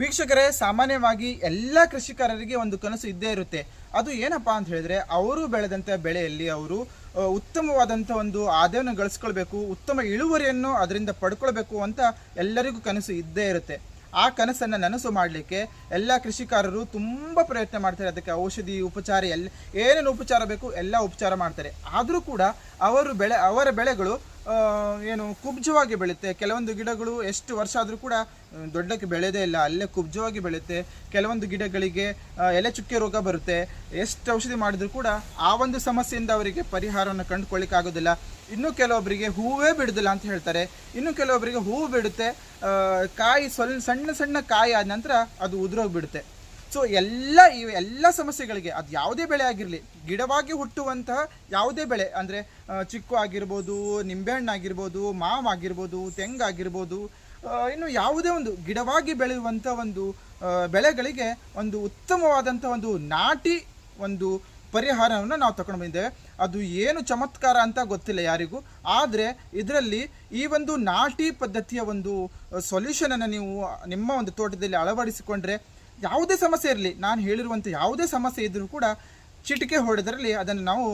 ವೀಕ್ಷಕರೇ, ಸಾಮಾನ್ಯವಾಗಿ ಎಲ್ಲ ಕೃಷಿಕಾರರಿಗೆ ಒಂದು ಕನಸು ಇದ್ದೇ ಇರುತ್ತೆ. ಅದು ಏನಪ್ಪಾ ಅಂತ ಹೇಳಿದ್ರೆ, ಅವರು ಬೆಳೆದಂಥ ಬೆಳೆಯಲ್ಲಿ ಅವರು ಉತ್ತಮವಾದಂಥ ಒಂದು ಆದಾಯವನ್ನು ಗಳಿಸ್ಕೊಳ್ಬೇಕು, ಉತ್ತಮ ಇಳುವರಿಯನ್ನು ಅದರಿಂದ ಪಡ್ಕೊಳ್ಬೇಕು ಅಂತ ಎಲ್ಲರಿಗೂ ಕನಸು ಇದ್ದೇ ಇರುತ್ತೆ. ಆ ಕನಸನ್ನು ನನಸು ಮಾಡಲಿಕ್ಕೆ ಎಲ್ಲ ಕೃಷಿಕಾರರು ತುಂಬ ಪ್ರಯತ್ನ ಮಾಡ್ತಾರೆ. ಅದಕ್ಕೆ ಔಷಧಿ, ಉಪಚಾರ ಎಲ್ಲ ಏನೇನು ಉಪಚಾರ ಬೇಕು, ಎಲ್ಲ ಉಪಚಾರ ಮಾಡ್ತಾರೆ. ಆದರೂ ಕೂಡ ಅವರು ಬೆಳೆ, ಅವರ ಬೆಳೆಗಳು ಏನು ಕುಬ್ಜವಾಗಿ ಬೆಳೆಯುತ್ತೆ. ಕೆಲವೊಂದು ಗಿಡಗಳು ಎಷ್ಟು ವರ್ಷ ಆದರೂ ಕೂಡ ದೊಡ್ಡಕ್ಕೆ ಬೆಳೆಯದೇ ಇಲ್ಲ. ಅಲ್ಲೇ ಕುಬ್ಜವಾಗಿ ಬೆಳೆಯುತ್ತೆ. ಕೆಲವೊಂದು ಗಿಡಗಳಿಗೆ ಎಲೆ ಚುಕ್ಕೆ ರೋಗ ಬರುತ್ತೆ. ಎಷ್ಟು ಔಷಧಿ ಮಾಡಿದ್ರು ಕೂಡ ಆ ಒಂದು ಸಮಸ್ಯೆಯಿಂದ ಅವರಿಗೆ ಪರಿಹಾರವನ್ನು ಕಂಡುಕೊಳ್ಳಿಕ್ಕೆ ಆಗೋದಿಲ್ಲ. ಇನ್ನು ಕೆಲವೊಬ್ಬರಿಗೆ ಹೂವೇ ಬಿಡೋದಿಲ್ಲ ಅಂತ ಹೇಳ್ತಾರೆ. ಇನ್ನು ಕೆಲವೊಬ್ಬರಿಗೆ ಹೂವು ಬಿಡುತ್ತೆ. ಕಾಯಿ ಸ್ವಲ್ಪ ಸಣ್ಣ ಸಣ್ಣ ಕಾಯಿ ಆದ ನಂತರ ಅದು ಉದುರೋಗ್ಬಿಡುತ್ತೆ. ಸೊ ಎಲ್ಲ ಈ ಎಲ್ಲ ಸಮಸ್ಯೆಗಳಿಗೆ ಅದು ಯಾವುದೇ ಬೆಳೆ ಆಗಿರಲಿ, ಗಿಡವಾಗಿ ಹುಟ್ಟುವಂತಹ ಯಾವುದೇ ಬೆಳೆ, ಅಂದರೆ ಚಿಕ್ಕು ಆಗಿರ್ಬೋದು, ನಿಂಬೆಹಣ್ಣು ಆಗಿರ್ಬೋದು ಮಾವು ಆಗಿರ್ಬೋದು ತೆಂಗಾಗಿರ್ಬೋದು ಇನ್ನು ಯಾವುದೇ ಒಂದು ಗಿಡವಾಗಿ ಬೆಳೆಯುವಂಥ ಒಂದು ಬೆಳೆಗಳಿಗೆ ಒಂದು ಉತ್ತಮವಾದಂಥ ಒಂದು ನಾಟಿ ಒಂದು ಪರಿಹಾರವನ್ನು ನಾವು ತಗೊಂಡು ಬಂದಿದ್ದೇವೆ. ಅದು ಏನು ಚಮತ್ಕಾರ ಅಂತ ಗೊತ್ತಿಲ್ಲ ಯಾರಿಗೂ. ಆದರೆ, ಇದರಲ್ಲಿ ಈ ಒಂದು ನಾಟಿ ಪದ್ಧತಿಯ ಒಂದು ಸೊಲ್ಯೂಷನನ್ನು ನೀವು ನಿಮ್ಮ ಒಂದು ತೋಟದಲ್ಲಿ ಅಳವಡಿಸಿಕೊಂಡ್ರೆ ಯಾವುದೇ ಸಮಸ್ಯೆ ಇರಲಿ, ನಾನು ಹೇಳಿರುವಂಥ ಯಾವುದೇ ಸಮಸ್ಯೆ ಇದ್ದರೂ ಕೂಡ ಚಿಟಿಕೆ ಹೊಡೆದರಲ್ಲಿ ಅದನ್ನು ನಾವು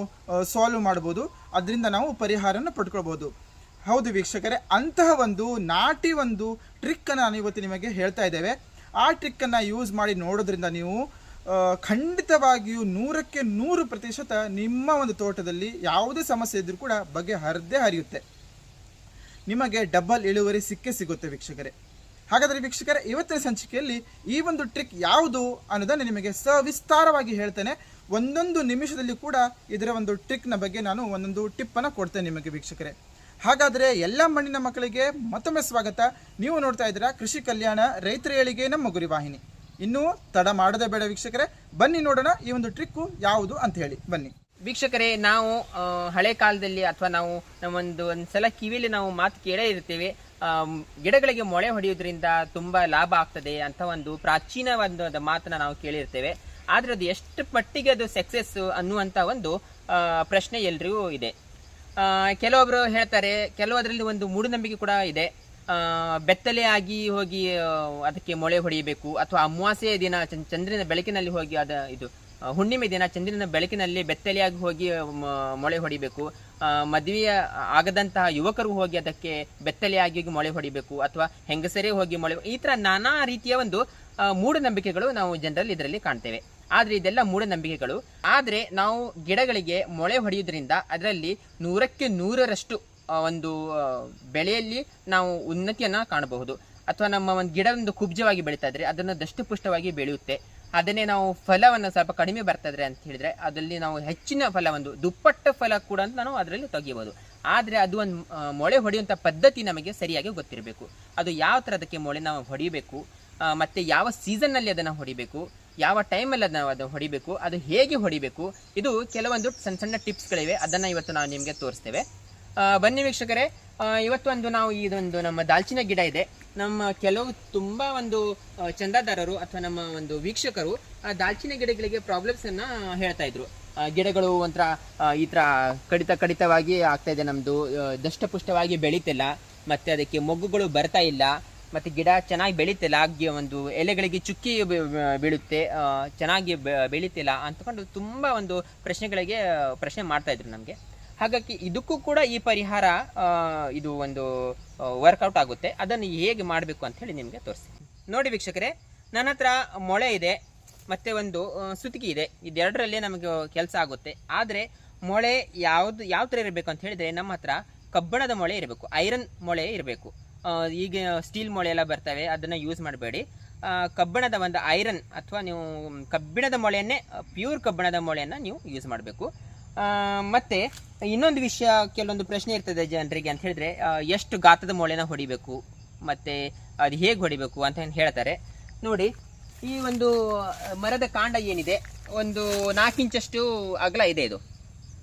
ಸಾಲ್ವ್ ಮಾಡ್ಬೋದು. ಅದರಿಂದ ನಾವು ಪರಿಹಾರನ ಪಡ್ಕೊಳ್ಬೋದು. ಹೌದು ವೀಕ್ಷಕರೇ, ಅಂತಹ ಒಂದು ನಾಟಿ ಒಂದು ಟ್ರಿಕ್ಕನ್ನು ನಾನು ಇವತ್ತು ನಿಮಗೆ ಹೇಳ್ತಾ ಇದ್ದೇವೆ. ಆ ಟ್ರಿಕ್ಕನ್ನು ಯೂಸ್ ಮಾಡಿ ನೋಡೋದ್ರಿಂದ ನೀವು ಖಂಡಿತವಾಗಿಯೂ ನೂರಕ್ಕೆ ನೂರು ಪ್ರತಿಶತ ನಿಮ್ಮ ಒಂದು ತೋಟದಲ್ಲಿ ಯಾವುದೇ ಸಮಸ್ಯೆ ಇದ್ದರೂ ಕೂಡ ಬಗೆಹರದೇ ಹರಿಯುತ್ತೆ. ನಿಮಗೆ ಡಬಲ್ ಇಳುವರಿ ಸಿಕ್ಕೇ ಸಿಗುತ್ತೆ ವೀಕ್ಷಕರೇ. ಹಾಗಾದರೆ ವೀಕ್ಷಕರ, ಇವತ್ತಿನ ಸಂಚಿಕೆಯಲ್ಲಿ ಈ ಒಂದು ಟ್ರಿಕ್ ಯಾವುದು ಅನ್ನೋದನ್ನು ನಿಮಗೆ ಸವಿಸ್ತಾರವಾಗಿ ಹೇಳ್ತೇನೆ. ಒಂದೊಂದು ನಿಮಿಷದಲ್ಲಿ ಕೂಡ ಇದರ ಒಂದು ಟ್ರಿಕ್ನ ಬಗ್ಗೆ ನಾನು ಒಂದೊಂದು ಟಿಪ್ಪನ್ನು ಕೊಡ್ತೇನೆ ನಿಮಗೆ ವೀಕ್ಷಕರೇ. ಹಾಗಾದರೆ ಎಲ್ಲ ಮಣ್ಣಿನ ಮಕ್ಕಳಿಗೆ ಮತ್ತೊಮ್ಮೆ ಸ್ವಾಗತ. ನೀವು ನೋಡ್ತಾ ಇದ್ದೀರಾ ಕೃಷಿ ಕಲ್ಯಾಣ ರೈತರ ಏಳಿಗೆ ನಮ್ಮ ಗುರಿ ವಾಹಿನಿ. ಇನ್ನೂ ತಡ ಮಾಡದೆ ಬೇಡ ವೀಕ್ಷಕರೇ, ಬನ್ನಿ ನೋಡೋಣ ಈ ಒಂದು ಟ್ರಿಕ್ಕು ಯಾವುದು ಅಂತ ಹೇಳಿ. ಬನ್ನಿ. ವೀಕ್ಷಕರೇ, ನಾವು ಹಳೆ ಕಾಲದಲ್ಲಿ ಅಥವಾ ನಾವು ನಮ್ಮೊಂದು ಒಂದ್ಸಲ ಕಿವಿಯಲ್ಲಿ ನಾವು ಮಾತು ಕೇಳೇ ಇರ್ತೀವಿ ಗಿಡಗಳಿಗೆ ಮೊಳೆ ಹೊಡೆಯೋದ್ರಿಂದ ತುಂಬಾ ಲಾಭ ಆಗ್ತದೆ ಅಂತ ಒಂದು ಪ್ರಾಚೀನ ಒಂದು ಮಾತನ್ನ ನಾವು ಕೇಳಿರ್ತೇವೆ. ಆದ್ರೆ ಅದು ಎಷ್ಟು ಮಟ್ಟಿಗೆ ಅದು ಸಕ್ಸಸ್ ಅನ್ನುವಂತ ಒಂದು ಪ್ರಶ್ನೆ ಎಲ್ರಿಗೂ ಇದೆ. ಕೆಲವೊಬ್ರು ಹೇಳ್ತಾರೆ, ಕೆಲವೊದ್ರಲ್ಲಿ ಒಂದು ಮೂಢನಂಬಿಕೆ ಕೂಡ ಇದೆ. ಬೆತ್ತಲೆ ಆಗಿ ಹೋಗಿ ಅದಕ್ಕೆ ಮೊಳೆ ಹೊಡೆಯಬೇಕು ಅಥವಾ ಅಮಾವಾಸ್ಯೆಯ ದಿನ ಚಂದ್- ಚಂದ್ರನ ಬೆಳಕಿನಲ್ಲಿ ಹೋಗಿ ಅದ, ಇದು ಹುಣ್ಣಿಮೆ ದಿನ ಚಂದ್ರನ ಬೆಳಕಿನಲ್ಲಿ ಬೆತ್ತಲೆಯಾಗಿ ಹೋಗಿ ಮೊಳೆ ಹೊಡಿಬೇಕು. ಮದುವೆಯ ಆಗದಂತಹ ಯುವಕರು ಹೋಗಿ ಅದಕ್ಕೆ ಬೆತ್ತಲೆಯಾಗಿ ಮೊಳೆ ಹೊಡಿಬೇಕು ಅಥವಾ ಹೆಂಗಸರೇ ಹೋಗಿ ಮೊಳೆ ಈ ತರ ನಾನಾ ರೀತಿಯ ಒಂದು ಮೂಢನಂಬಿಕೆಗಳು ನಾವು ಜನರಲ್ಲಿ ಇದರಲ್ಲಿ ಕಾಣ್ತೇವೆ. ಆದರೆ ಇದೆಲ್ಲ ಮೂಢನಂಬಿಕೆಗಳು. ಆದರೆ ನಾವು ಗಿಡಗಳಿಗೆ ಮೊಳೆ ಹೊಡೆಯೋದ್ರಿಂದ ಅದರಲ್ಲಿ ನೂರಕ್ಕೆ ನೂರರಷ್ಟು ಒಂದು ಬೆಳೆಯಲ್ಲಿ ನಾವು ಉನ್ನತಿಯನ್ನು ಕಾಣಬಹುದು. ಅಥವಾ ನಮ್ಮ ಒಂದು ಗಿಡ ಒಂದು ಕುಬ್ಜವಾಗಿ ಬೆಳೀತಾ ಇದ್ರೆ ಅದನ್ನು ದಷ್ಟಪುಷ್ಟವಾಗಿ ಬೆಳೆಯುತ್ತೆ. ಅದನ್ನೇ ನಾವು ಫಲವನ್ನು ಸ್ವಲ್ಪ ಕಡಿಮೆ ಬರ್ತದ್ರೆ ಅಂತ ಹೇಳಿದ್ರೆ ಅದರಲ್ಲಿ ನಾವು ಹೆಚ್ಚಿನ ಫಲ ಒಂದು ದುಪ್ಪಟ್ಟ ಫಲ ಕೂಡ ಅಂತ ನಾವು ಅದರಲ್ಲಿ ತೆಗಿಬೋದು. ಆದರೆ ಅದು ಒಂದು ಮೊಳೆ ಹೊಡೆಯುವಂಥ ಪದ್ಧತಿ ನಮಗೆ ಸರಿಯಾಗಿ ಗೊತ್ತಿರಬೇಕು. ಅದು ಯಾವ ಥರ ಅದಕ್ಕೆ ಮೊಳೆ ನಾವು ಹೊಡಿಬೇಕು ಮತ್ತು ಯಾವ ಸೀಸನ್ನಲ್ಲಿ ಅದನ್ನು ಹೊಡಿಬೇಕು, ಯಾವ ಟೈಮಲ್ಲಿ ಅದನ್ನು ಅದು ಹೊಡಿಬೇಕು, ಅದು ಹೇಗೆ ಹೊಡಿಬೇಕು, ಇದು ಕೆಲವೊಂದು ಸಣ್ಣ ಸಣ್ಣ ಟಿಪ್ಸ್ಗಳಿವೆ. ಅದನ್ನು ಇವತ್ತು ನಾವು ನಿಮಗೆ ತೋರಿಸ್ತೇವೆ. ಬನ್ನಿ ವೀಕ್ಷಕರೇ. ಇವತ್ತೊಂದು ನಾವು ಇದೊಂದು ನಮ್ಮ ದಾಲ್ಚಿನ ಗಿಡ ಇದೆ. ನಮ್ಮ ಕೆಲವು ತುಂಬಾ ಒಂದು ಚಂದಾದಾರರು ಅಥವಾ ನಮ್ಮ ಒಂದು ವೀಕ್ಷಕರು ಆ ದಾಲ್ಚಿನ ಗಿಡಗಳಿಗೆ ಪ್ರಾಬ್ಲಮ್ಸ್ ಅನ್ನ ಹೇಳ್ತಾ ಇದ್ರು. ಗಿಡಗಳು ಒಂಥರ ಈ ತರ ಕಡಿತ ಕಡಿತವಾಗಿ ಆಗ್ತಾ ಇದೆ ನಮ್ದು. ದಷ್ಟಪುಷ್ಟವಾಗಿ ಬೆಳೀತಿಲ್ಲ. ಮತ್ತೆ ಅದಕ್ಕೆ ಮೊಗ್ಗುಗಳು ಬರ್ತಾ ಇಲ್ಲ. ಮತ್ತೆ ಗಿಡ ಚೆನ್ನಾಗಿ ಬೆಳೀತಿಲ್ಲ. ಒಂದು ಎಲೆಗಳಿಗೆ ಚುಕ್ಕಿ ಬೀಳುತ್ತೆ. ಚೆನ್ನಾಗಿ ಬೆಳೀತಿಲ್ಲ ಅಂತಕೊಂಡು ತುಂಬಾ ಒಂದು ಪ್ರಶ್ನೆಗಳಿಗೆ ಪ್ರಶ್ನೆ ಮಾಡ್ತಾ ಇದ್ರು ನಮಗೆ. ಹಾಗಾಗಿ ಇದಕ್ಕೂ ಕೂಡ ಈ ಪರಿಹಾರ ಇದು ಒಂದು ವರ್ಕೌಟ್ ಆಗುತ್ತೆ. ಅದನ್ನು ಹೇಗೆ ಮಾಡಬೇಕು ಅಂತ ಹೇಳಿ ನಿಮಗೆ ತೋರಿಸ್ತೀನಿ. ನೋಡಿ ವೀಕ್ಷಕರೇ, ನನ್ನ ಹತ್ರ ಮೊಳೆ ಇದೆ, ಮತ್ತೆ ಒಂದು ಸುತ್ತಿಗೆ ಇದೆ. ಇದೆರಡರಲ್ಲೇ ನಮಗೆ ಕೆಲಸ ಆಗುತ್ತೆ. ಆದರೆ ಮೊಳೆ ಯಾವ್ದು, ಯಾವ ಥರ ಇರಬೇಕು ಅಂತ ಹೇಳಿದ್ರೆ ನಮ್ಮ ಹತ್ರ ಕಬ್ಬಣದ ಮೊಳೆ ಇರಬೇಕು, ಐರನ್ ಮೊಳೆ ಇರಬೇಕು. ಈಗ ಸ್ಟೀಲ್ ಮೊಳೆ ಎಲ್ಲ ಬರ್ತವೆ, ಅದನ್ನ ಯೂಸ್ ಮಾಡಬೇಡಿ. ಕಬ್ಬಣದ ಒಂದು ಐರನ್, ಅಥವಾ ನೀವು ಕಬ್ಬಿಣದ ಮೊಳೆಯನ್ನೇ ಪ್ಯೂರ್ ಕಬ್ಬಣದ ಮೊಳೆಯನ್ನು ನೀವು ಯೂಸ್ ಮಾಡಬೇಕು. ಮತ್ತೆ ಇನ್ನೊಂದು ವಿಷಯ, ಕೆಲವೊಂದು ಪ್ರಶ್ನೆ ಇರ್ತದೆ ಜನರಿಗೆ ಅಂತ ಹೇಳಿದ್ರೆ ಎಷ್ಟು ಗಾತ್ರದ ಮೊಳೆನ ಹೊಡಿಬೇಕು, ಮತ್ತೆ ಅದು ಹೇಗೆ ಹೊಡಿಬೇಕು ಅಂತ ಹೇಳ್ತಾರೆ. ನೋಡಿ, ಈ ಒಂದು ಮರದ ಕಾಂಡ ಏನಿದೆ, ಒಂದು ನಾಲ್ಕು ಇಂಚಷ್ಟು ಅಗಲ ಇದೆ ಇದು.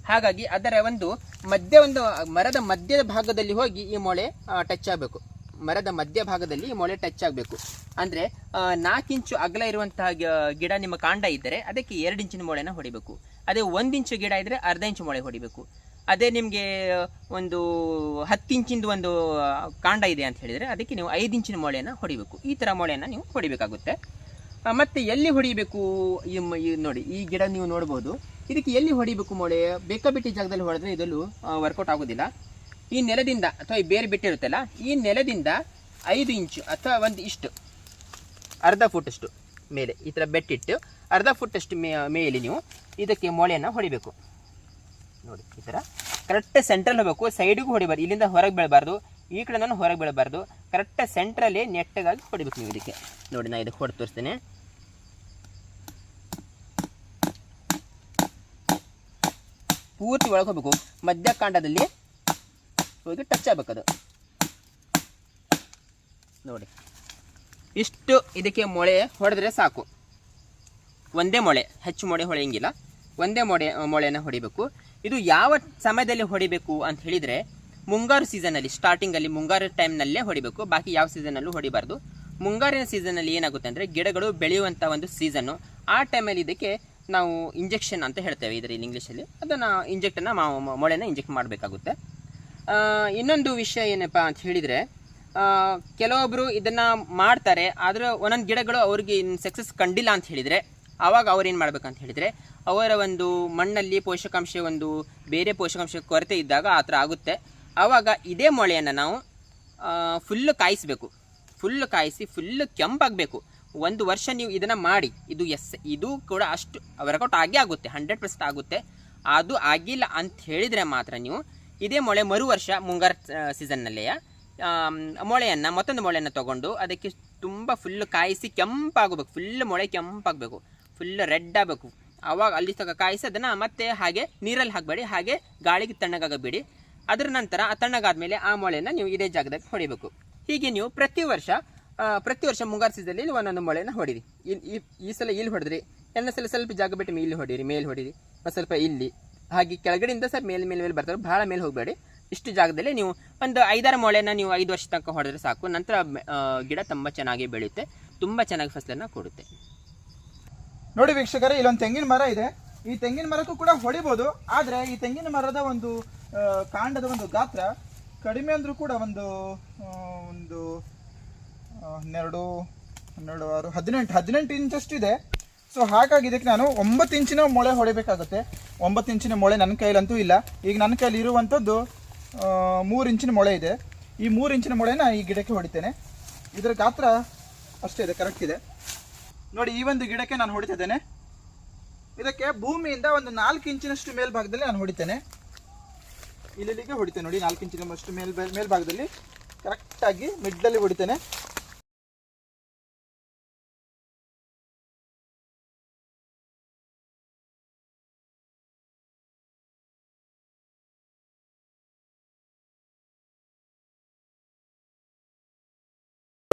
ಹಾಗಾಗಿ ಅದರ ಒಂದು ಮಧ್ಯ, ಒಂದು ಮರದ ಮಧ್ಯದ ಭಾಗದಲ್ಲಿ ಹೋಗಿ ಈ ಮೊಳೆ ಟಚ್ ಆಗಬೇಕು. ಮರದ ಮಧ್ಯ ಭಾಗದಲ್ಲಿ ಈ ಮೊಳೆ ಟಚ್ ಆಗಬೇಕು. ಅಂದರೆ ನಾಲ್ಕು ಇಂಚು ಅಗಲ ಇರುವಂತಹ ಗಿಡ ನಿಮ್ಮ ಕಾಂಡ ಇದ್ದರೆ ಅದಕ್ಕೆ ಎರಡು ಇಂಚಿನ ಮೊಳೆನ ಹೊಡಿಬೇಕು. ಅದೇ ಒಂದು ಇಂಚು ಗಿಡ ಇದ್ರೆ ಅರ್ಧ ಇಂಚು ಮೊಳೆ ಹೊಡಿಬೇಕು. ಅದೇ ನಿಮಗೆ ಒಂದು ಹತ್ತು ಇಂಚಿಂದು ಒಂದು ಕಾಂಡ ಇದೆ ಅಂತ ಹೇಳಿದರೆ ಅದಕ್ಕೆ ನೀವು ಐದು ಇಂಚಿನ ಮೊಳೆಯನ್ನು ಹೊಡಿಬೇಕು. ಈ ಥರ ಮೊಳೆಯನ್ನು ನೀವು ಹೊಡಿಬೇಕಾಗುತ್ತೆ. ಮತ್ತು ಎಲ್ಲಿ ಹೊಡಿಬೇಕು? ಈ ನೋಡಿ, ಈ ಗಿಡ ನೀವು ನೋಡ್ಬೋದು. ಇದಕ್ಕೆ ಎಲ್ಲಿ ಹೊಡಿಬೇಕು ಮೊಳೆ? ಬೇಕಾಬಿಟ್ಟಿ ಜಾಗದಲ್ಲಿ ಹೊಡೆದ್ರೆ ಇದಲ್ಲೂ ವರ್ಕೌಟ್ ಆಗೋದಿಲ್ಲ. ಈ ನೆಲದಿಂದ, ಅಥವಾ ಈ ಬೇರೆ ಬಿಟ್ಟಿರುತ್ತಲ್ಲ, ಈ ನೆಲದಿಂದ ಐದು ಇಂಚು ಅಥವಾ ಒಂದು ಇಷ್ಟು, ಅರ್ಧ ಫುಟಷ್ಟು ಮೇಲೆ ಈ ಥರ ಬೆಟ್ಟಿಟ್ಟು ಅರ್ಧ ಫುಟ್ಟಷ್ಟು ಮೇ, ಮೇಲೆ ನೀವು ಇದಕ್ಕೆ ಮೊಳೆಯನ್ನು ಹೊಡಿಬೇಕು. ನೋಡಿ, ಈ ಥರ ಕರೆಕ್ಟ್ ಸೆಂಟ್ರಲ್ ಹೋಗಬೇಕು ಸೈಡಿಗೂ ಹೊಡಿಬಾರ್ದು, ಇಲ್ಲಿಂದ ಹೊರಗೆ ಬೀಳಬಾರ್ದು, ಈ ಕಡೆ ನಾನು ಹೊರಗೆ ಬೀಳಬಾರ್ದು ಕರೆಕ್ಟ್ ಸೆಂಟ್ರಲ್ಲಿ ನೆಟ್ಟಗಾಗಿ ಹೊಡಿಬೇಕು ನೀವು ಇದಕ್ಕೆ. ನೋಡಿ ನಾನು ಇದಕ್ಕೆ ಹೊಡೆದು ತೋರಿಸ್ತೇನೆ. ಪೂರ್ತಿ ಒಳಗೆ ಹೋಗಬೇಕು, ಮಧ್ಯಕಾಂಡದಲ್ಲಿ ಹೋಗಿ ಟಚ್ ಆಗ್ಬೇಕದು ನೋಡಿ ಇಷ್ಟು ಇದಕ್ಕೆ ಮೊಳೆ ಹೊಡೆದ್ರೆ ಸಾಕು. ಒಂದೇ ಮೊಳೆ, ಹೆಚ್ಚು ಮೊಳೆ ಹೊಳೆಯಂಗಿಲ್ಲ. ಒಂದೇ ಮೊಳೆ ಮೊಳೆನ ಹೊಡಿಬೇಕು. ಇದು ಯಾವ ಸಮಯದಲ್ಲಿ ಹೊಡಿಬೇಕು ಅಂತ ಹೇಳಿದರೆ ಮುಂಗಾರು ಸೀಸನಲ್ಲಿ ಸ್ಟಾರ್ಟಿಂಗಲ್ಲಿ ಮುಂಗಾರು ಟೈಮ್ನಲ್ಲೇ ಹೊಡಿಬೇಕು. ಬಾಕಿ ಯಾವ ಸೀಸನಲ್ಲೂ ಹೊಡಿಬಾರ್ದು. ಮುಂಗಾರಿನ ಸೀಸನಲ್ಲಿ ಏನಾಗುತ್ತೆ ಅಂದರೆ ಗಿಡಗಳು ಬೆಳೆಯುವಂಥ ಒಂದು ಸೀಸನ್ನು ಆ ಟೈಮಲ್ಲಿ ಇದಕ್ಕೆ ನಾವು ಇಂಜೆಕ್ಷನ್ ಅಂತ ಹೇಳ್ತೇವೆ ಇದರಲ್ಲಿ ಇಂಗ್ಲೀಷಲ್ಲಿ ಅದನ್ನು ಇಂಜೆಕ್ಟನ್ನು ಮೊಳೆನ ಇಂಜೆಕ್ಟ್ ಮಾಡಬೇಕಾಗುತ್ತೆ. ಇನ್ನೊಂದು ವಿಷಯ ಏನಪ್ಪ ಅಂತ ಹೇಳಿದರೆ ಕೆಲವೊಬ್ಬರು ಇದನ್ನು ಮಾಡ್ತಾರೆ, ಆದರೆ ಒಂದೊಂದು ಗಿಡಗಳು ಅವ್ರಿಗೆ ಸಕ್ಸಸ್ ಕಂಡಿಲ್ಲ ಅಂತ ಹೇಳಿದರೆ ಆವಾಗ ಅವ್ರು ಏನು ಮಾಡ್ಬೇಕಂತ ಹೇಳಿದರೆ, ಅವರ ಒಂದು ಮಣ್ಣಲ್ಲಿ ಪೋಷಕಾಂಶ ಒಂದು ಬೇರೆ ಪೋಷಕಾಂಶ ಕೊರತೆ ಇದ್ದಾಗ ಆ ಥರ ಆಗುತ್ತೆ. ಆವಾಗ ಇದೇ ಮೊಳೆಯನ್ನು ನಾವು ಫುಲ್ಲು ಕಾಯಿಸಬೇಕು. ಫುಲ್ ಕಾಯಿಸಿ ಫುಲ್ ಕೆಂಪಾಗಬೇಕು. ಒಂದು ವರ್ಷ ನೀವು ಇದನ್ನು ಮಾಡಿ, ಇದು ಎಸ್, ಇದು ಕೂಡ ಅಷ್ಟು ವರ್ಕೌಟ್ ಆಗೇ ಆಗುತ್ತೆ ಹಂಡ್ರೆಡ್ ಪರ್ಸೆಂಟ್ ಆಗುತ್ತೆ. ಅದು ಆಗಿಲ್ಲ ಅಂತ ಹೇಳಿದರೆ ಮಾತ್ರ ನೀವು, ಇದೇ ಮೊಳೆ ಮರು ವರ್ಷ ಮುಂಗಾರು ಸೀಸನ್ನಲ್ಲೇ ಮೊಳೆಯನ್ನು, ಮತ್ತೊಂದು ಮೊಳೆಯನ್ನು ತಗೊಂಡು ಅದಕ್ಕೆ ತುಂಬ ಫುಲ್ ಕಾಯಿಸಿ ಕೆಂಪಾಗಬೇಕು. ಫುಲ್ ಮೊಳೆ ಕೆಂಪಾಗಬೇಕು. ಫುಲ್ ರೆಡ್ ಆಗಬೇಕು. ಆವಾಗ ಅಲ್ಲಿ ತಗ ಕಾಯಿಸಿ ಅದನ್ನು ಮತ್ತೆ ಹಾಗೆ ನೀರಲ್ಲಿ ಹಾಕಬೇಡಿ. ಹಾಗೆ ಗಾಳಿಗೆ ತಣ್ಣಗಾಗಬೇಡಿ. ಅದರ ನಂತರ ಆ ತಣ್ಣಗಾದ್ಮೇಲೆ ಆ ಮೊಳೆಯನ್ನು ನೀವು ಇದೇ ಜಾಗದಾಗ ಹೊಡಿಬೇಕು. ಹೀಗೆ ನೀವು ಪ್ರತಿ ವರ್ಷ ಪ್ರತಿ ವರ್ಷ ಮುಂಗಾರು ಸೀಸನಲ್ಲಿ ಒಂದೊಂದು ಮೊಳೆಯನ್ನು ಹೊಡಿರಿ. ಈ ಈ ಸಲ ಇಲ್ಲಿ ಹೊಡೆದ್ರಿ, ಎಲ್ಲ ಸಲ ಸ್ವಲ್ಪ ಜಾಗ ಬಿಟ್ಟು ಇಲ್ಲಿ ಹೊಡಿರಿ, ಮೇಲೆ ಹೊಡೀರಿ ಸ್ವಲ್ಪ ಇಲ್ಲಿ. ಹಾಗೆ ಕೆಳಗಡೆಯಿಂದ ಸರ್ ಮೇಲೆ ಮೇಲೆ ಮೇಲೆ ಬರ್ತಾರೆ, ಭಾಳ ಮೇಲೆ ಹೋಗಬೇಡಿ. ಇಷ್ಟು ಜಾಗದಲ್ಲಿ ನೀವು ಒಂದು ಐದಾರು ಮೊಳೆನ ನೀವು ಐದು ವರ್ಷ ತನಕ ಹೊಡೆದ್ರೆ ಸಾಕು. ನಂತರ ಗಿಡ ತುಂಬ ಚೆನ್ನಾಗಿ ಬೆಳೆಯುತ್ತೆ. ತುಂಬ ಚೆನ್ನಾಗಿ ಫಸಲನ್ನು ಕೊಡುತ್ತೆ. ನೋಡಿ ವೀಕ್ಷಕರೇ, ಇಲ್ಲೊಂದು ತೆಂಗಿನ ಮರ ಇದೆ. ಈ ತೆಂಗಿನ ಮರಕ್ಕೂ ಕೂಡ ಹೊಡಿಬೋದು. ಆದರೆ ಈ ತೆಂಗಿನ ಮರದ ಒಂದು ಕಾಂಡದ ಒಂದು ಗಾತ್ರ ಕಡಿಮೆ ಅಂದರೂ ಕೂಡ ಒಂದು ಒಂದು ಹನ್ನೆರಡು ಹನ್ನೆರಡು, ಆರು, ಹದಿನೆಂಟು ಹದಿನೆಂಟು ಇಂಚಷ್ಟು ಇದೆ. ಸೊ, ಹಾಗಾಗಿ ಇದಕ್ಕೆ ನಾನು ಒಂಬತ್ತು ಇಂಚಿನ ಮೊಳೆ ಹೊಡಿಬೇಕಾಗುತ್ತೆ. ಒಂಬತ್ತು ಇಂಚಿನ ಮೊಳೆ ನನ್ನ ಕೈಲಂತೂ ಇಲ್ಲ. ಈಗ ನನ್ನ ಕೈಯಲ್ಲಿ ಇರುವಂಥದ್ದು ಮೂರು ಇಂಚಿನ ಮೊಳೆ ಇದೆ. ಈ ಮೂರು ಇಂಚಿನ ಮೊಳೆನ ಈ ಗಿಡಕ್ಕೆ ಹೊಡಿತೇನೆ. ಇದರ ಗಾತ್ರ ಅಷ್ಟೇ ಇದೆ ಕರೆಕ್ಟ್ ಇದೆ. ನೋಡಿ, ಈ ಒಂದು ಗಿಡಕ್ಕೆ ನಾನು ಹೊಡಿತಿದ್ದೇನೆ ಇದಕ್ಕೆ ಭೂಮಿಯಿಂದ ಒಂದು ನಾಲ್ಕು ಇಂಚಿನಷ್ಟು ಮೇಲ್ಭಾಗದಲ್ಲಿ ನಾನು ಹೊಡಿತೇನೆ. ಇಲ್ಲಿಗೆ ಹೊಡಿತೇನೆ ನೋಡಿ, ನಾಲ್ಕು ಇಂಚಿನಷ್ಟು ಮೇಲ್ ಮೇಲ್ಭಾಗದಲ್ಲಿ. ಕರೆಕ್ಟಾಗಿ ಮಿಡ್ಡಲ್ಲಿ ಹೊಡಿತೇನೆ.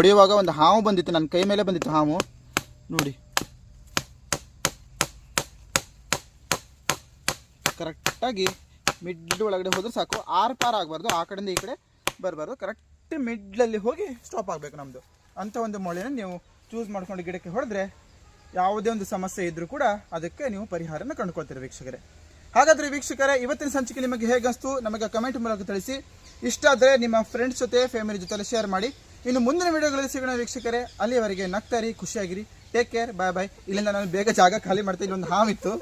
ಹೊಡೆಯುವಾಗ ಒಂದು ಹಾವು ಬಂದಿತ್ತು, ನನ್ನ ಕೈ ಮೇಲೆ ಬಂದಿತ್ತು ಹಾವು. ನೋಡಿ. ಕರೆಕ್ಟಾಗಿ ಮಿಡ್ ಒಳಗಡೆ ಹೋದ್ರೆ ಸಾಕು. ಆರು ಪಾರ್ ಆಗಬಾರ್ದು, ಆ ಕಡೆಯಿಂದ ಈ ಕಡೆ ಬರಬಾರ್ದು. ಕರೆಕ್ಟ್ ಮಿಡ್ಲಲ್ಲಿ ಹೋಗಿ ಸ್ಟಾಪ್ ಆಗಬೇಕು ನಮ್ಮದು ಅಂಥ ಒಂದು ಮೊಳೆನ ನೀವು ಚೂಸ್ ಮಾಡ್ಕೊಂಡು ಗಿಡಕ್ಕೆ ಹೊಡೆದ್ರೆ ಯಾವುದೇ ಒಂದು ಸಮಸ್ಯೆ ಇದ್ದರೂ ಕೂಡ ಅದಕ್ಕೆ ನೀವು ಪರಿಹಾರನ ಕಂಡುಕೊಳ್ತೀರಿ ವೀಕ್ಷಕರೇ. ಹಾಗಾದರೆ ವೀಕ್ಷಕರೇ, ಇವತ್ತಿನ ಸಂಚಿಕೆ ನಿಮಗೆ ಹೇಗಸ್ತು ನಮಗೆ ಕಮೆಂಟ್ ಮೂಲಕ ತಿಳಿಸಿ. ಇಷ್ಟ ಆದರೆ ನಿಮ್ಮ ಫ್ರೆಂಡ್ಸ್ ಜೊತೆ ಫ್ಯಾಮಿಲಿ ಜೊತೆ ಶೇರ್ ಮಾಡಿ. ಇನ್ನು ಮುಂದಿನ ವಿಡಿಯೋಗಳಲ್ಲಿ ಸಿಗೋಣ ವೀಕ್ಷಕರೇ. ಅಲ್ಲಿವರೆಗೆ ನಗ್ತಾರಿ, ಖುಷಿಯಾಗಿರಿ. ಟೇಕ್ ಕೇರ್ ಬಾಯ್ ಬಾಯ್ ಇಲ್ಲಿಂದ ನಾನು ಬೇಗ ಜಾಗ ಖಾಲಿ ಮಾಡ್ತೀನಿ ಇಲ್ಲೊಂದು ಹಾವಿತ್ತು